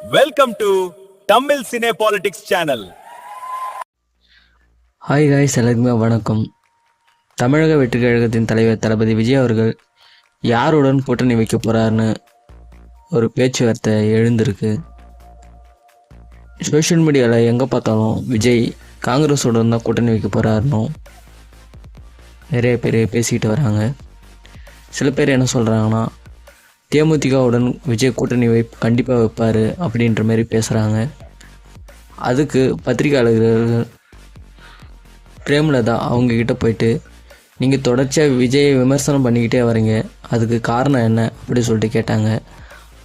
Welcome to Tamil cine politics channel hi guys எல்லாருக்குமே வணக்கம். தமிழக வெற்றி கழகத்தின் தலைவர் தளபதி விஜய் அவர்கள் யாருடன் கூட்டணி வைக்க போகிறாருன்னு ஒரு பேச்சுவார்த்தை எழுந்திருக்கு. சோஷியல் மீடியாவில் எங்கே பார்த்தாலும் விஜய் காங்கிரஸுடன் தான் கூட்டணி வைக்க போகிறாருன்னு நிறைய பேர் பேசிக்கிட்டு வராங்க. சில பேர் என்ன சொல்கிறாங்கன்னா தேமுதிகவுடன் விஜய் கூட்டணி வை கண்டிப்பாக வைப்பார் அப்படின்ற மாதிரி பேசுகிறாங்க அதுக்கு பத்திரிகையாளர்கள் பிரேமலதா அவங்கக்கிட்ட போயிட்டு நீங்கள் தொடர்ச்சியாக விஜயை விமர்சனம் பண்ணிக்கிட்டே வரீங்க. அதுக்கு காரணம் என்ன? அப்படி சொல்லிட்டு கேட்டாங்க.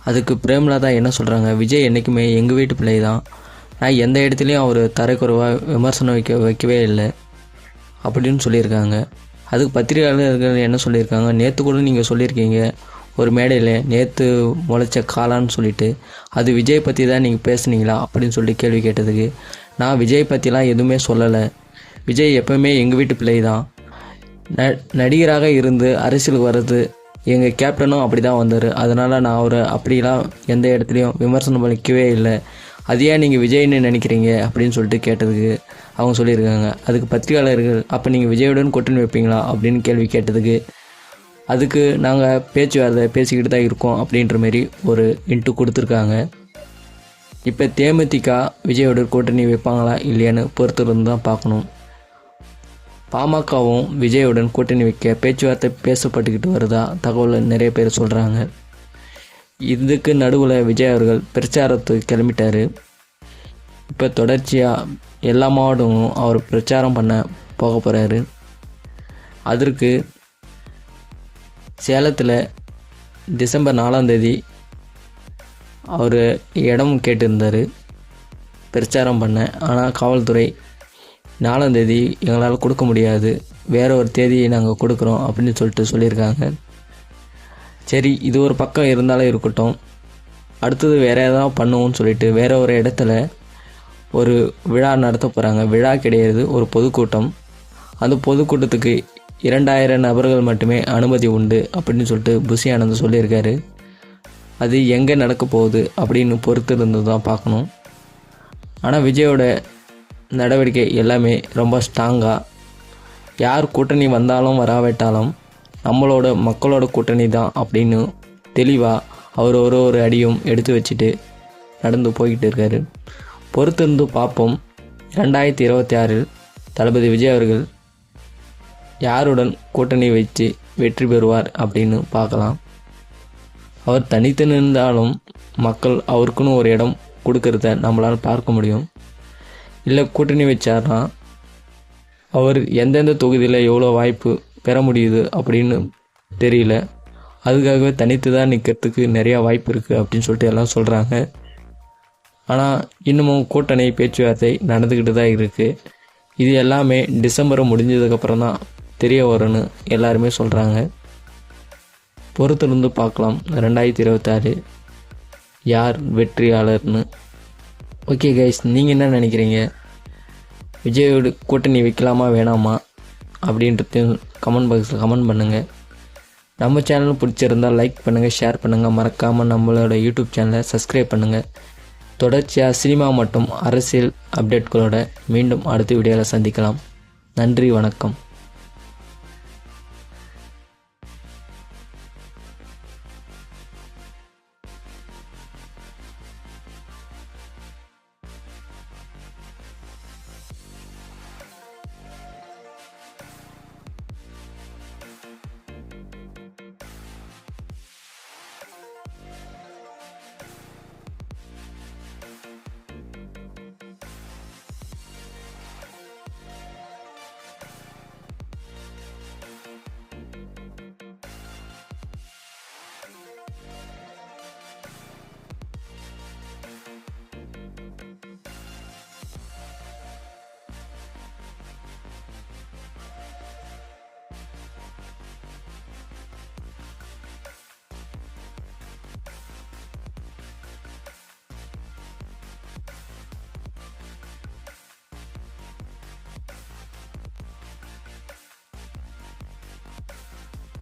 அதுக்கு பிரேமலதா என்ன சொல்கிறாங்க விஜய் என்றைக்குமே எங்கள் வீட்டு பிள்ளை தான். நான் எந்த இடத்துலையும் அவர் தரைக்குறைவாக விமர்சனம் வைக்க வைக்கவே இல்லை. அப்படின்னு சொல்லியிருக்காங்க. அதுக்கு பத்திரிகையாளர்கள் என்ன சொல்லியிருக்காங்க? நேற்று கூட நீங்கள் சொல்லியிருக்கீங்க. ஒரு மேடையில் நேற்று முளைச்ச காளான்னு சொல்லிட்டு அது விஜய் பற்றி தான் நீங்கள் பேசுனீங்களா? அப்படின்னு சொல்லிட்டு கேள்வி கேட்டதுக்கு நான் விஜய் பற்றிலாம் எதுவுமே சொல்லலை. விஜய் எப்போவுமே எங்கள் வீட்டு பிள்ளை தான் ந நடிகராக இருந்து அரசியலுக்கு வர்றது எங்கள் கேப்டனும் அப்படி தான் வந்தார். அதனால் நான் அவரை அப்படிலாம் எந்த இடத்துலையும் விமர்சனம் பண்ணிக்கவே இல்லை. அது ஏன் நீங்கள் விஜய்னு நினைக்கிறீங்க? அப்படின்னு சொல்லிட்டு கேட்டதுக்கு அவங்க சொல்லியிருக்காங்க. அதுக்கு பத்திரிகையாளர்கள் அப்போ நீங்கள் விஜயுடன் கொட்டுன்னு வைப்பீங்களா? அப்படின்னு கேள்வி கேட்டதுக்கு அதுக்கு நாங்கள் பேச்சுவார்த்தை பேசிக்கிட்டு தான் இருக்கோம் அப்படின்ற மாரி ஒரு இன்ட்டு கொடுத்துருக்காங்க. இப்போ தேமுதிக விஜயோட கூட்டணி வைப்பாங்களா இல்லையான்னு பொறுத்திருந்து தான் பார்க்கணும். பாமகவும் விஜயுடன் கூட்டணி வைக்க பேச்சுவார்த்தை பேசப்பட்டுக்கிட்டு வருதா தகவல் நிறைய பேர் சொல்கிறாங்க இதுக்கு நடுவில் விஜய் அவர்கள் பிரச்சாரத்துக்கு கிளம்பிட்டார். இப்போ தொடர்ச்சியாக எல்லா மாவட்டமும் அவர் பிரச்சாரம் பண்ண போக போகிறாரு அதற்கு சேலத்தில் டிசம்பர் நாலாம் தேதி அவர் இடம் கேட்டிருந்தார். பிரச்சாரம் பண்ண. ஆனால் காவல்துறை நாலாம் தேதி எங்களால் கொடுக்க முடியாது. வேற ஒரு தேதியை நாங்கள் கொடுக்குறோம் அப்படின்னு சொல்லிட்டு சொல்லியிருக்காங்க. சரி இது ஒரு பக்கம் இருந்தாலும் இருக்கட்டும். அடுத்தது வேற ஏதாவது பண்ணுவோம்னு சொல்லிட்டு வேற ஒரு இடத்துல ஒரு விழா நடத்த போகிறாங்க விழா கிடையாது ஒரு பொதுக்கூட்டம். அந்த பொதுக்கூட்டத்துக்கு இரண்டாயிரம் நபர்கள் மட்டுமே அனுமதி உண்டு அப்படின்னு சொல்லிட்டு புஷி ஆனந்த் சொல்லியிருக்காரு. அது எங்கே நடக்க போகுது அப்படின்னு பொறுத்து இருந்து தான் பார்க்கணும். ஆனால் விஜயோட நடவடிக்கை எல்லாமே ரொம்ப ஸ்ட்ராங்காக யார் கூட்டணி வந்தாலும் வராவிட்டாலும் நம்மளோட மக்களோட கூட்டணி தான் அப்படின்னு தெளிவாக அவர் ஒரு ஒரு அடியும் எடுத்து வச்சுட்டு நடந்து போய்கிட்டு இருக்காரு. பொறுத்திருந்து பார்ப்போம். ரெண்டாயிரத்தி இருபத்தி ஆறில் தளபதி விஜய் அவர்கள் யாருடன் கூட்டணி வச்சு வெற்றி பெறுவார் அப்படின்னு பார்க்கலாம். அவர் தனித்து நின்றாலும் மக்கள் அவருக்குன்னு ஒரு இடம் கொடுக்கறத நம்மளால் பார்க்க முடியும். இல்லை கூட்டணி வச்சார்னா அவர் எந்தெந்த தொகுதியில் எவ்வளோ வாய்ப்பு பெற முடியுது அப்படின்னு தெரியல. அதுக்காகவே தனித்து தான் நிற்கிறதுக்கு நிறையா வாய்ப்பு இருக்குது அப்படின்னு சொல்லிட்டு எல்லாம் சொல்கிறாங்க ஆனால் இன்னமும் கூட்டணி பேச்சுவார்த்தை நடந்துக்கிட்டு தான் இருக்குது இது எல்லாமே டிசம்பர் முடிஞ்சதுக்கப்புறம் தான் தெரிய வரும்னு எல்லாருமே சொல்கிறாங்க பொறுத்திருந்து பார்க்கலாம். ரெண்டாயிரத்தி இருபத்தாறு யார் வெற்றியாளர்னு. ஓகே கைஸ் நீங்கள் என்ன நினைக்கிறீங்க? விஜயோட கூட்டணி வைக்கலாமா வேணாமா? அப்படின்றதையும் கமெண்ட் பாக்ஸில் கமெண்ட் பண்ணுங்கள் நம்ம சேனல் பிடிச்சிருந்தால் லைக் பண்ணுங்கள் ஷேர் பண்ணுங்கள் மறக்காமல் நம்மளோட யூடியூப் சேனலை சப்ஸ்கிரைப் பண்ணுங்கள் தொடர்ச்சியாக சினிமா மற்றும் அரசியல் அப்டேட்களோட மீண்டும் அடுத்த வீடியோவில் சந்திக்கலாம். நன்றி வணக்கம்.